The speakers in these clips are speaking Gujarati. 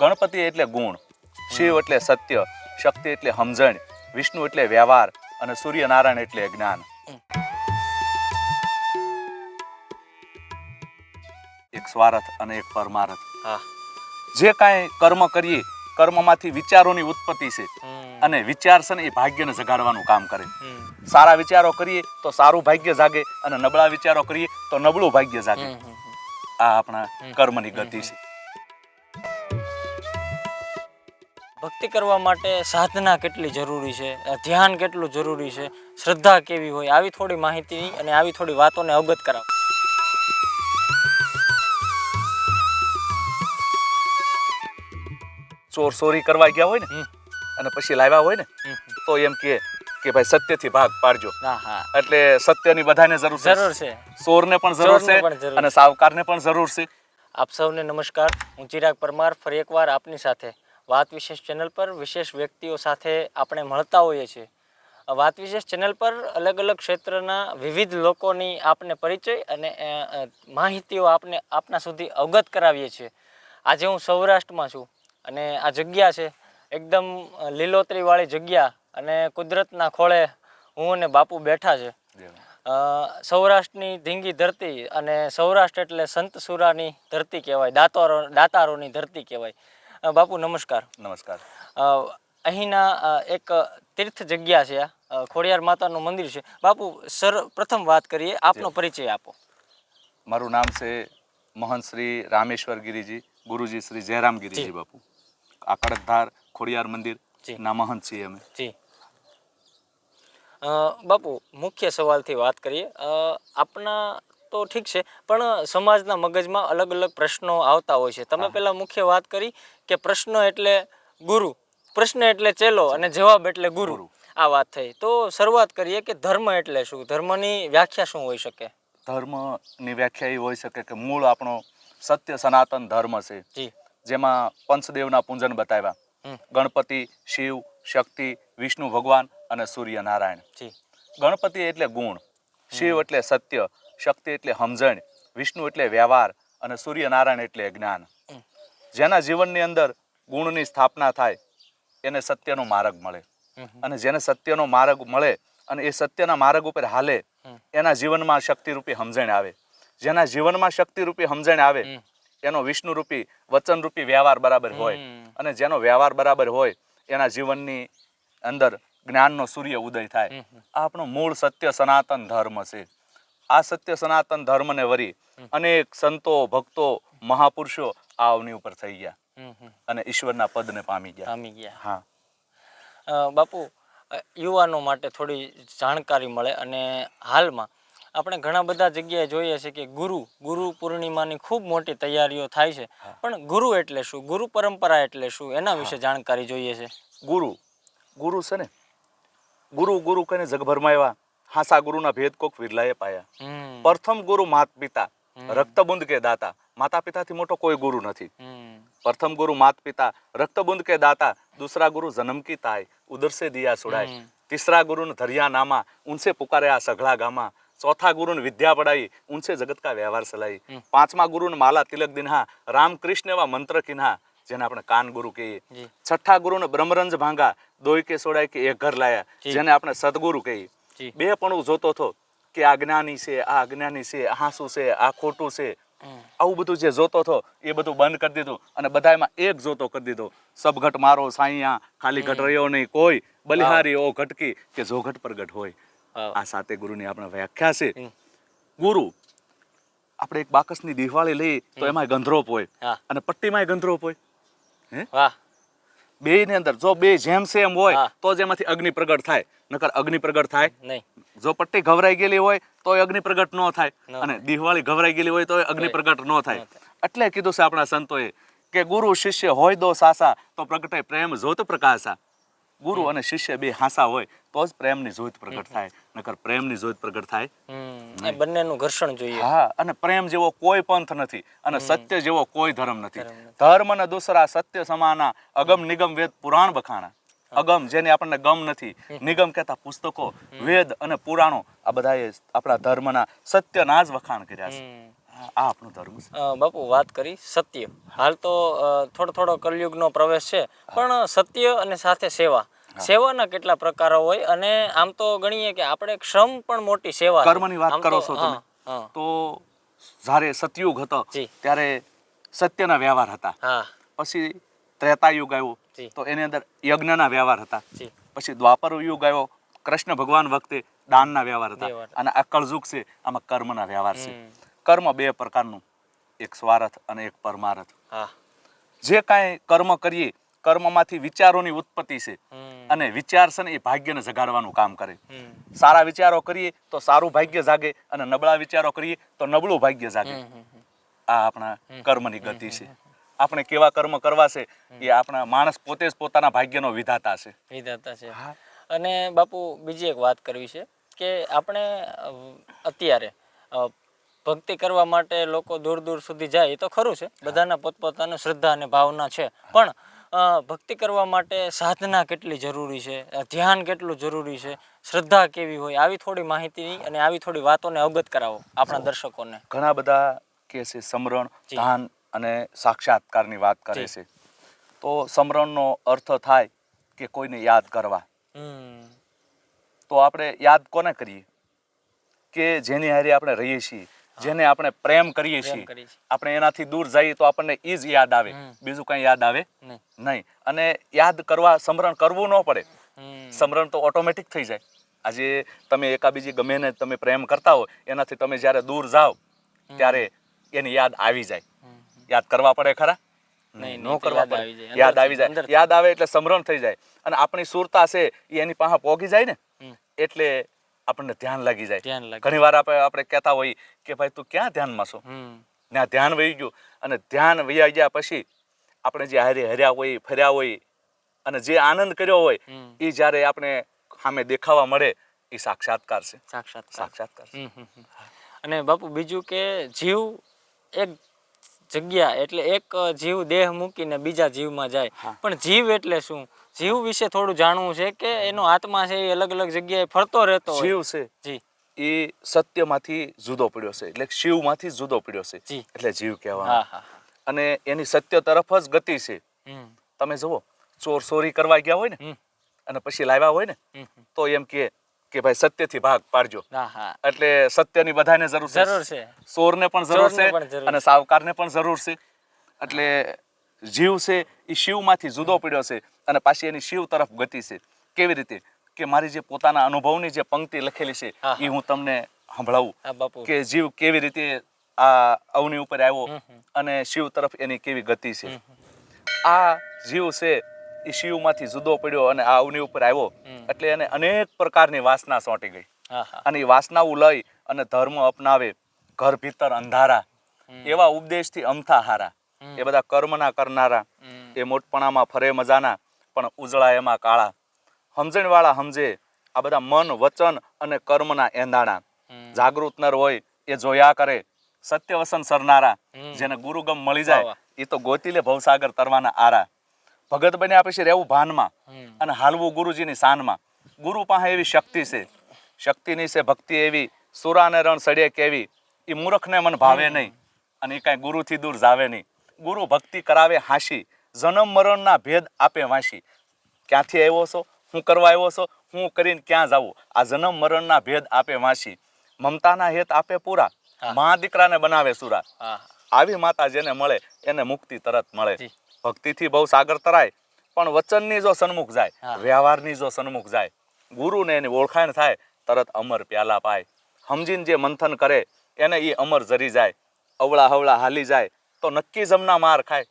ગણપતિ એટલે ગુણ શિવ એટલે સત્ય શક્તિ એટલે સમજણ વિષ્ણુ એટલે વ્યવહાર અને સૂર્યનારાયણ એટલે જ્ઞાન. એક સ્વાર્થ અને એક પરમાર્થ. જે કાંઈ કર્મ કરીએ કર્મમાંથી વિચારોની ઉત્પત્તિ છે. અને વિચાર છે ને એ ભાગ્યને જગાડવાનું કામ કરે. સારા વિચારો કરીએ તો સારું ભાગ્ય જાગે અને નબળા વિચારો કરીએ તો નબળું ભાગ્ય જાગે. આ આપણા કર્મની ગતિ છે. ભક્તિ કરવા માટે સાધના કેટલી જરૂરી છે? ધ્યાન કેટલું જરૂરી છે? શ્રદ્ધા કેવી હોય? આવી થોડી માહિતી અને આવી થોડી વાતોને અવગત કરાવો. ચોર ચોરી કરવા ગયા હોય ને અને પછી લાવ્યા હોય ને તો એમ કે કે ભાઈ સત્યથી ભાગ પાડજો. હા હા. એટલે સત્યની બધાને જરૂર છે. જરૂર છે. ચોરને પણ જરૂર છે અને સાવકારને પણ જરૂર છે. આપ સૌને નમસ્કાર. હું ચિરાગ પરમાર ફરી એકવાર આપની સાથે વાત વિશેષ ચેનલ પર વિશેષ વ્યક્તિઓ સાથે આપણે મળતા હોઈએ છીએ. વાત વિશેષ ચેનલ પર અલગ અલગ ક્ષેત્રના વિવિધ લોકોની આપને પરિચય અને માહિતીઓ આપને આપના સુધી અવગત કરાવીએ છીએ. આજે હું સૌરાષ્ટ્રમાં છું અને આ જગ્યા છે એકદમ લીલોતરીવાળી જગ્યા અને કુદરતના ખોળે હું અને બાપુ બેઠા છે. સૌરાષ્ટ્રની ધીંગી ધરતી અને સૌરાષ્ટ્ર એટલે સંત સુરાની ધરતી કહેવાય દાતારો દાતારોની ધરતી કહેવાય. બાપુ નમસ્કાર. નમસ્કાર. અહીંના એક તીર્થ જગ્યા છે ખોડિયાર માતાનું મંદિર છે. બાપુ સર પ્રથમ વાત કરીએ આપનો પરિચય આપો. મારું નામ છે મહંત શ્રી રામેશ્વર ગિરિજી ગુરુજી શ્રી જયરામ ગિરિજી બાપુ. આ કડકધાર ખોડિયાર મંદિર. ના મહંત છીએ અમે. જી. બાપુ મુખ્ય સવાલથી વાત કરીએ. આપના તો ઠીક છે પણ સમાજના મગજમાં અલગ અલગ પ્રશ્નો આવતા હોય છે. તમે પહેલાં મુખ્ય વાત કરી કે પ્રશ્ન એટલે ગુરુ પ્રશ્ન એટલે ચેલો અને જવાબ એટલે ગુરુ. આ વાત થઈ. તો શરૂઆત કરીએ કે ધર્મ એટલે શું? ધર્મની વ્યાખ્યા શું હોઈ શકે? ધર્મની વ્યાખ્યા એ હોઈ શકે કે મૂળ આપણો સત્ય સનાતન ધર્મ છે. જેમાં પંચદેવના પૂંજન બતાવ્યા. ગણપતિ શિવ શક્તિ વિષ્ણુ ભગવાન અને સૂર્યનારાયણ. જી. ગણપતિ એટલે ગુણ. શિવ એટલે સત્ય. શક્તિ એટલે સમજણ વિષ્ણુ એટલે વ્યવહાર અને સૂર્યનારાયણ એટલે જ્ઞાન. જેના જીવનની અંદર ગુણની સ્થાપના થાય એને સત્યનો માર્ગ મળે. અને જેને સત્યનો માર્ગ મળે અને એ સત્યના માર્ગ ઉપર હાલે એના જીવનમાં શક્તિરૂપી સમજણ આવે. જેના જીવનમાં શક્તિરૂપી સમજણ આવે એનો વિષ્ણુરૂપી વચનરૂપી વ્યવહાર બરાબર હોય. અને જેનો વ્યવહાર બરાબર હોય એના જીવનની અંદર જ્ઞાનનો સૂર્ય ઉદય થાય. આ આપણો મૂળ સત્ય સનાતન ધર્મ છે. આ સત્ય સનાતન ધર્મને વરી અનેક સંતો ભક્તો મહાપુરુષો આ અવની ઉપર થઈ ગયા. અને ઈશ્વરના પદને પામી ગયા. પામી ગયા. હા. બાપુ યુવાનો માટે થોડી જાણકારી મળે અને હાલમાં આપણે ઘણા બધા જગ્યાએ જોઈએ છે કે ગુરુ ગુરુ પૂર્ણિમાની ખૂબ મોટી તૈયારીઓ થાય છે. પણ ગુરુ એટલે શું? ગુરુ પરંપરા એટલે શું? એના વિશે જાણકારી જોઈએ છે. ગુરુ. ગુરુ છે ને? ગુરુ ગુરુ કહીને જગભરમાં આવ્યા. હાસા ગુરુના ભેદ કોક વિરલાએ પાયા. પ્રથમ ગુરુ માત પિતા રક્તબુંદ કે દાતા. માતા પિતાથી મોટો કોઈ ગુરુ નથી. પ્રથમ ગુરુ માત પિતા રક્તબુંદ કે દાતા દૂસરા ગુરુ જન્મ કી તાય ઉદર દિયા સુડાય. તીસરા ગુરુ ધરિયા નામા ઉનસે પુકારે આ સઘળા ગામા. ચોથા ગુરુ વિદ્યા પડાઈ ઉનસે જગત કા વ્યવહાર સલાઈ. પાંચમા ગુરુ ને માલા તિલક દિનહા રામકૃષ્ણ એવા મંત્ર કિન્હા જેને આપણે કાન ગુરુ કહીએ. છઠ્ઠા ગુરુ ને બ્રહ્મરંજ ભાંગા દોઈ કે સોડાય કે એક ઘર લાયા જેને આપણે સદગુરુ કહીએ. બે પણ જોતો હતો કે આ જ્ઞાની છે આ અજ્ઞાની છે આ હાસું છે આ ખોટું છે. આવું બધું જે જોતો હતો એ બધું બંધ કરી દીધું અને બધામાં એક જોતો કરી દીધો. સબઘટ મારો સાઈયા ખાલી ઘટ રહ્યો નહીં કોઈ. બલિહારી ઓ ઘટકી કે જો ઘટ પર ઘટ હોય. આ સાતે ગુરુની આપણે વ્યાખ્યા છે. ગુરુ આપણે એક બાકસની દિવાળી લઈ તો એમાં ગંધરોપ હોય. હા. અને પટ્ટીમાં ગંધરોપ હોય. હે? બે ની અંદર જો બે જેમ સેમ હોય તો જ એમાંથી અગ્નિ પ્રગટ થાય. નકર અગ્નિ પ્રગટ થાય. નહીં. જો પટ્ટી ઘવરાઈ ગયેલી હોય તો અગ્નિ પ્રગટ ન થાય. અને દિવાળી ઘવરાઈ ગયેલી હોય તો અગ્નિ પ્રગટ ન થાય. એટલે કીધું છે આપણા સંતોએ કે ગુરુ શિષ્ય હોય દો સાસા તો પ્રગટે પ્રેમ જોત પ્રકાશા. ગુરુ અને શિષ્ય બે હાસા હોય તો જ પ્રેમની જોત પ્રગટ થાય. નકર પ્રેમની જોત પ્રગટ થાય. બંનેનું ઘર્ષણ જોઈએ. હા અને પ્રેમ જેવો કોઈ પંથ નથી અને સત્ય જેવો કોઈ ધર્મ નથી. ધર્મ અને ને દુસરા સત્ય સમાના અગમ નિગમ વેદ પુરાણ બખાણા અગમ જેને આપણને ગમ નથી. નિગમ કહેતા પુસ્તકો વેદ અને પુરાણો આ બધાએ આપણા ધર્મના સત્યના જ વખાણ કર્યા છે. આ આપણો ધર્મ છે. બાપુ વાત કરી સત્ય. હાલ તો થોડો થોડો કલયુગનો પ્રવેશ છે પણ સત્ય અને સાથે સેવા. સેવાના કેટલા પ્રકારો હોય અને આમ તો ગણીએ કે આપણે શ્રમ પણ મોટી સેવા. કર્મની વાત કરો છો તમે તો જ્યારે સતયુગ હતો ત્યારે સત્યના વ્યવહાર હતા. પછી ત્રેતાયુગ આવ્યો જી. તો એની અંદર યજ્ઞના વ્યવહાર હતા. પછી દ્વાપર યુગ આવ્યો કૃષ્ણ ભગવાન વખતે દાનના વ્યવહાર હતા. અને આ કળયુગ છે આમાં કર્મના વ્યવહાર છે. કર્મ બે પ્રકારનું. એક સ્વાર્થ અને એક પરમાર્થ. જે કાંઈ કર્મ કરીએ કર્મમાંથી વિચારોની ઉત્પત્તિ છે. અને વિચાર છે ને એ ભાગ્યને જગાડવાનું કામ કરે. સારા વિચારો કરીએ તો સારું ભાગ્ય જાગે અને નબળા વિચારો કરીએ તો નબળું ભાગ્ય જાગે. આ આપણા કર્મની ગતિ છે. આપણે કેવા કર્મ કરવા છે એ આપણા માણસ પોતે જ પોતાના ભાગ્યનો વિધાતા છે. વિધાતા છે. અને બાપુ બીજી એક વાત કરવી છે કે આપણે અત્યારે ભક્તિ કરવા માટે લોકો દૂર દૂર સુધી જાય એ તો ખરું છે. બધાના પોતપોતાની શ્રદ્ધા અને ભાવના છે. પણ ભક્તિ કરવા માટે સાધના કેટલી જરૂરી છે? ધ્યાન કેટલું જરૂરી છે? શ્રદ્ધા કેવી હોય? આવી થોડી માહિતી અને આવી થોડી વાતોને અવગત કરાવો આપણા દર્શકોને. ઘણા બધા કે છે સમરણ. ધ્યાન અને સાક્ષાત્કારની વાત કરે. છે. તો સમરણનો અર્થ થાય કે કોઈને યાદ કરવા. તો આપણે યાદ કોને કરીએ? કે જેની હારે આપણે રહીએ છીએ જેને આપણે પ્રેમ કરીએ છીએ. આપણે એનાથી દૂર જઈએ તો આપણને એ જ યાદ આવે. બીજું કંઈ યાદ આવે નહીં. અને યાદ કરવા સમરણ કરવું ન પડે. સમરણ તો ઓટોમેટિક થઈ જાય. આજે તમે એકાબીજી ગમે ને તમે પ્રેમ કરતા હો એનાથી તમે જ્યારે દૂર જાઓ ત્યારે એની યાદ આવી જાય. યાદ કરવા પડે ખરા? નહીં, ન કરવા પડે. યાદ આવી જાય. યાદ આવે એટલે સમરણ થઈ જાય. અને આપણી સુરતા છે એ એની પાસે પોગી જાય ને? એટલે આપણને ધ્યાન લાગી જાય. ઘણી વાર આપણે આપણે કહેતા હોય કે ભાઈ તું ક્યાં ધ્યાનમાં છો? ને આ ધ્યાન વહી ગયું. અને ધ્યાન વહી ગયા પછી આપણે જે હારે હર્યા હોય ફર્યા હોય અને જે આનંદ કર્યો હોય એ જ્યારે આપણે સામે દેખાવા મળે એ સાક્ષાત્કાર છે. સાક્ષાત્કાર. સાક્ષાત્કાર. અને બાપુ બીજું કે જીવ એક જગ્યા એટલે એક જીવ દેહ મૂકીને બીજા જીવમાં જાય. પણ જીવ એટલે શું? જીવ વિશે થોડું જાણવું છે કે એનો આત્મા છે એ અલગ અલગ જગ્યાએ ફરતો રહેતો જીવ છે જી. એ સત્યમાંથી જુદો પડ્યો છે. એટલે શિવમાંથી જુદો પડ્યો છે. એટલે જીવ કહેવાય હા અને એની સત્ય તરફ જ ગતિ છે. તમે જુઓ ચોર ચોરી કરવા ગયા હોય ને અને પછી લાવ્યા હોય ને. તો એમ કે કે ભાઈ સત્યથી ભાગ પાડજો. એટલે સત્યની બધાને જરૂર છે. જરૂર છે. ચોરને પણ જરૂર છે અને સાવકારને પણ જરૂર છે. એટલે જીવ છે એ શિવમાંથી જુદો પડ્યો છે અને પાછી એની શિવ તરફ ગતિ છે. કેવી રીતે? કે મારી જે પોતાના અનુભવની જે પંક્તિ લખેલી છે એ હું. તમને સંભળાવું. કે જીવ કેવી રીતે આ અવની ઉપર આવ્યો. અને શિવ તરફ એની કેવી ગતિ છે. આ જીવ છે એ શિવમાંથી જુદો પડ્યો અને આ અવની ઉપર આવ્યો એટલે એને અનેક પ્રકારની વાસના સોંટી ગઈ. અને એ વાસનાઓ લઈ અને ધર્મ અપનાવે ઘર ભીતર અંધારા. એવા ઉપદેશથી અમથા હારા એ બધા કર્મના કરનારા એ મોટપણામાં ફરે મજાના પણ ઉજળા એમાં કાળા. સમજણવાળા સમજે આ બધા મન વચન અને કર્મના એંધાણા. જાગૃત નર હોય એ જોયા કરે. સત્ય વસન સરનારા જેને ગુરુગમ મળી જાય એ તો ગોતીલે ભવસાગર તરવાના આરા. ભગત બન્યા છે રહેવું ભાનમાં અને હાલવું ગુરુજીની શાનમાં ગુરુ પાસે એવી શક્તિ છે. શક્તિની છે ભક્તિ એવી સુરાને રણ સડે કેવી એ મૂર્ખને મન ભાવે નહીં અને એ કાંઈ ગુરુથી દૂર જાવે નહીં. ગુરુ ભક્તિ કરાવે હાંસી જન્મ મરણના ભેદ આપે વાંસી. ક્યાંથી આવ્યો છો? હું કરવા આવ્યો છો? હું કરીને ક્યાં જાવું આ જન્મ મરણના ભેદ આપે વાંસી. મમતાના હેત આપે પૂરા. મા દીકરાને બનાવે સુરા. આવી માતા જેને મળે એને મુક્તિ તરત મળે. ભક્તિથી બહુ સાગર તરાય પણ વચનની જો સન્મુખ જાય વ્યવહારની જો સન્મુખ જાય ગુરુને એની ઓળખાણ થાય તરત અમર પ્યાલા પાય. સમજીને જે મંથન કરે એને એ અમર જરી જાય અવળા હવળા હાલી જાય તો નક્કી જમના માર ખાય.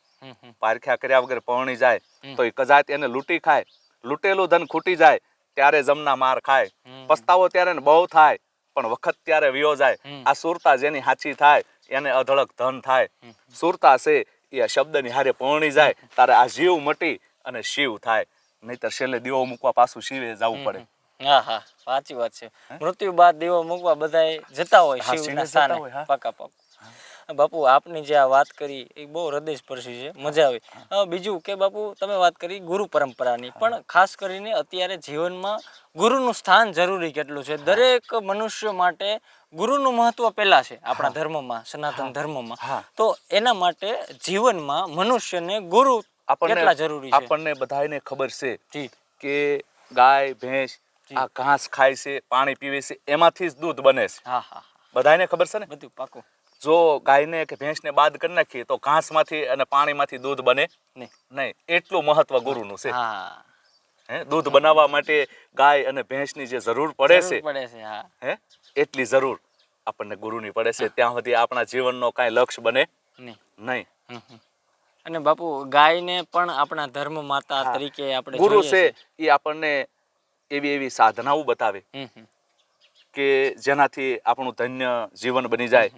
પારખ્યા કર્યા વગર પહોણી જાય તો એ કજાત એને લૂંટી ખાય. લૂંટેલું ધન ખૂટી જાય ત્યારે જમના માર ખાય. પસ્તાવો ત્યારે ને બહુ થાય પણ વખત ત્યારે વિયો જાય. આ સુરતા જેની હાચી થાય એને અધળક ધન થાય. સુરતા છે એ શબ્દની હારે પહોણી જાય તારે આ જીવ મટી અને શિવ થાય. નહીતર છેલ્લે દીવો મૂકવા પાછું શિવે જવું પડે. હા હા. સાચી વાત છે. મૃત્યુ બાદ દીવો મૂકવા બધાય જતા હોય શિવના સ્થાને. પાકા પાકા. બાપુ આપની જે આ વાત કરી એ બહુ હૃદયસ્પર્શી છે. મજા આવી. બીજું કે બાપુ તમે વાત કરી ગુરુ પરંપરાની. પણ ખાસ કરીને અત્યારે જીવનમાં ગુરુનું સ્થાન જરૂરી કેટલું છે? દરેક મનુષ્ય માટે ગુરુનું મહત્વ પહેલા છે આપણા ધર્મમાં સનાતન ધર્મમાં. તો એના માટે જીવનમાં મનુષ્યને ગુરુ કેટલા જરૂરી છે? આપણને બધાને ખબર છે કે ગાય ભેંસ આ ઘાસ ખાય છે પાણી પીવે છે એમાંથી જ દૂધ બને છે. હા હા બધાને ખબર છે ને? બધું પાકું. જો ગાયને કે ભેંસને બાદ કરી નાખીએ તો ઘાસમાંથી અને પાણીમાંથી દૂધ બને નહીં. નહીં. એટલું મહત્વ ગુરુનું છે. હા. હે? દૂધ બનાવવા માટે ગાય અને ભેંસની જે જરૂર પડે છે પડે છે હે? એટલી જરૂર. આપણને ગુરુની પડે છે ત્યાં સુધી આપણા જીવનનો કાંઈ લક્ષ્ય બને નહીં. અને બાપુ ગાયને પણ આપણા ધર્મ માતા તરીકે આપણે ગુરુ છે એ આપણને એવી એવી સાધનાઓ બતાવે. કે જેનાથી આપણું ધન્ય જીવન બની જાય.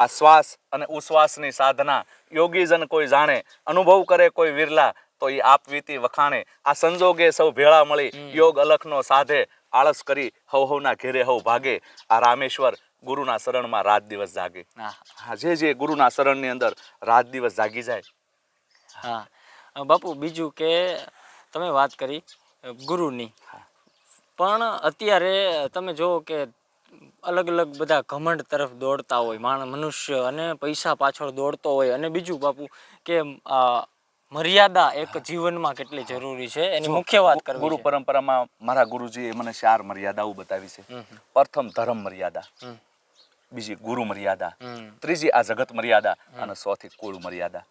આ શ્વાસ અને ઉશ્વાસની સાધના યોગીજન કોઈ જાણે અનુભવ કરે કોઈ વિરલા તો એ આપવીતી વખાણે આ સંજોગે સૌ ભેળા મળી યોગ અલખનો સાધે આળસ કરી હવ હવના ઘેરે હવ ભાગે. આ રામેશ્વર ગુરુના શરણમાં રાત દિવસ જાગે. જે જે ગુરુના શરણની અંદર રાત દિવસ જાગી જાય. હા. બાપુ બીજું કે તમે વાત કરી ગુરુની. પણ અત્યારે તમે જુઓ કે અલગ અલગ બધા ઘમંડ તરફ દોડતા હોય માણ મનુષ્ય અને પૈસા પાછળ દોડતો હોય. અને બીજું બાપુ કે મર્યાદા એક જીવનમાં કેટલી જરૂરી છે? એની મુખ્ય વાત કરવી ગુરુ પરંપરામાં મારા ગુરુજીએ મને ચાર મર્યાદાઓ બતાવી છે. પ્રથમ ધર્મ મર્યાદા. બીજી ગુરુ મર્યાદા ત્રીજી આ જગત મર્યાદા અને ચોથી કુળ મર્યાદા.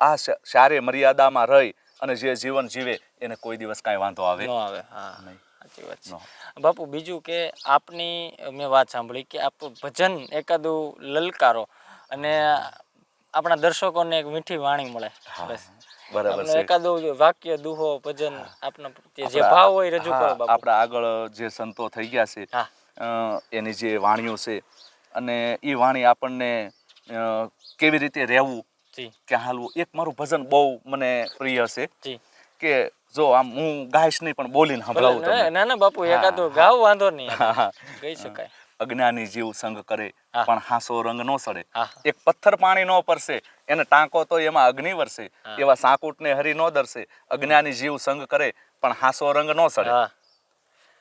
આ સારે મર્યાદામાં રહી અને જે જીવન જીવે એને કોઈ દિવસ કાંઈ વાંધો આવે ન આવે હા. નહીં. સાચી વાત છે. બાપુ બીજું કે આપની મેં વાત સાંભળી કે આપ ભજન એકાદું લલકારો અને આપણા દર્શકોને એક મીઠી વાણી મળે. બસ. બરાબર છે. એકાદું વાક્ય દુહો ભજન આપના જે ભાવ હોય રજૂ કરો આપણા આગળ જે સંતો થઈ ગયા છે એની જે વાણીઓ છે અને એ વાણી આપણને કેવી રીતે રહેવું કે હાલવું એક મારું ભજન બહુ મને પ્રિય છે. કે જો આમ હું ગાઈશ નહીં પણ બોલીને સંભળાવું તમને. ના ના બાપુ એકાદો ગાવ વાંધો નહીં. ગઈ શકાય. અજ્ઞાની જીવ સંગ કરે પણ હાસો રંગ નો સડે. એક પથ્થર પાણી નો પરસે એને ટાંકો તો એમાં અગ્નિ વરસે. એવા સાકુટ ને હરી નો દરસે. અજ્ઞાની જીવ સંગ કરે પણ હાસો રંગ નો સડે.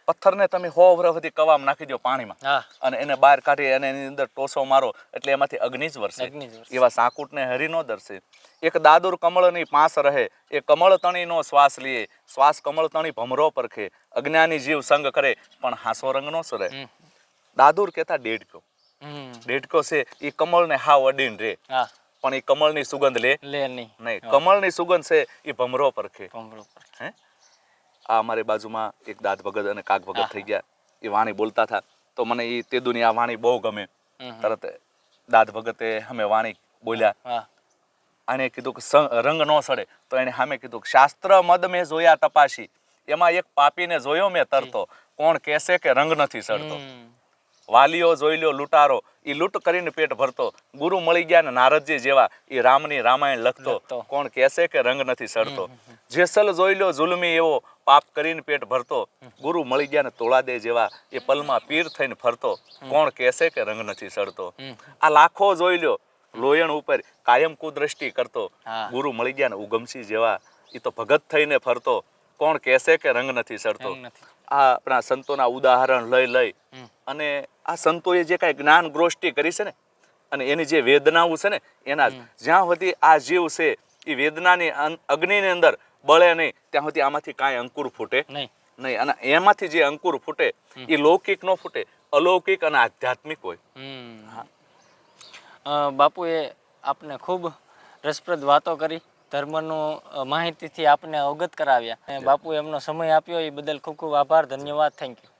પથ્થરને તમે હો સુધી કવામ નાખી દો પાણીમાં. અને એને બહાર કાઢી અને એની અંદર ટોસો મારો એટલે એમાંથી અગ્નિ જ વરસે. એવા સાકુટને હરી નો દર્શે એક દાદુર કમળની પાંસ રહે એ કમળ તણીનો શ્વાસ લીએ શ્વાસ કમળ તણી ભમરો પરખે. અજ્ઞાની જીવ સંગ કરે પણ હાસો રંગ નો સરે. દાદુર કહેતા ડેડકો. ડેડકો છે એ કમળને હાવ અડીન રે. પણ એ કમળની સુગંધ લે લે નહીં. નહીં. કમળની સુગંધ છે એ ભમરો પરખે. ભમરો પર. હે? આ અમારી બાજુમાં એક દાંત ભગત અને કાક ભગત થઈ ગયા. એ વાણી બોલતા હતા. તો મને એ તેદુની આ વાણી બહુ ગમે. તરત દાંત ભગતે અમે વાણી બોલ્યા. અને કીધું કે રંગ ન સડે. તો એને સામે કીધું કે શાસ્ત્ર મદ મેં જોયા તપાસી. એમાં એક પાપીને જોયો મેં તરતો. કોણ કહેશે કે રંગ નથી સડતો? વાલીઓ જોઈ લ્યો લૂંટારો. એ લૂંટ કરીને પેટ ભરતો. ગુરુ મળી ગયા ને નારદજી જેવા. એ રામની રામાયણ લખતો. લખતો. કોણ કહેશે કે રંગ નથી સડતો? જેસલ જોઈ લ્યો જુલમી એવો પાપ કરીને પેટ ભરતો ગુરુ મળી ગયા ને તોળાદે જેવા એ પલમાં પીર થઈને ફરતો. કોણ કહેશે કે રંગ નથી સડતો આ લાખો જોઈ લો લોયણ ઉપર કાયમ કુદ્રષ્ટિ કરતો. ગુરુ મળી ગયા ને ઉગમસિંહ જેવા એ તો ભગત થઈને ફરતો. કોણ કહેશે કે રંગ નથી સડતો આ આપણા સંતોના ઉદાહરણ લઈ લઈ. અને આ સંતોએ જે કાંઈ જ્ઞાન ગ્રોષ્ટિ કરી છે ને અને એની જે વેદનાઓ છે ને એના જ્યાં સુધી આ જીવ છે એ વેદનાની અગ્નિની અંદર બળે નહીં ત્યાં સુધી આમાંથી કાંઈ અંકુર ફૂટે નહીં. નહીં. અને એમાંથી જે અંકુર ફૂટે એ લૌકિક નો ફૂટે અલૌકિક અને આધ્યાત્મિક હોય. હમ. અ, બાપુએ આપને ખૂબ રસપ્રદ વાતો કરી ધર્મનું માહિતીથી આપને અવગત કરાવ્યા. બાપુ એમનો સમય આપ્યો એ બદલ ખૂબ ખૂબ આભાર ધન્યવાદ થેન્ક યુ.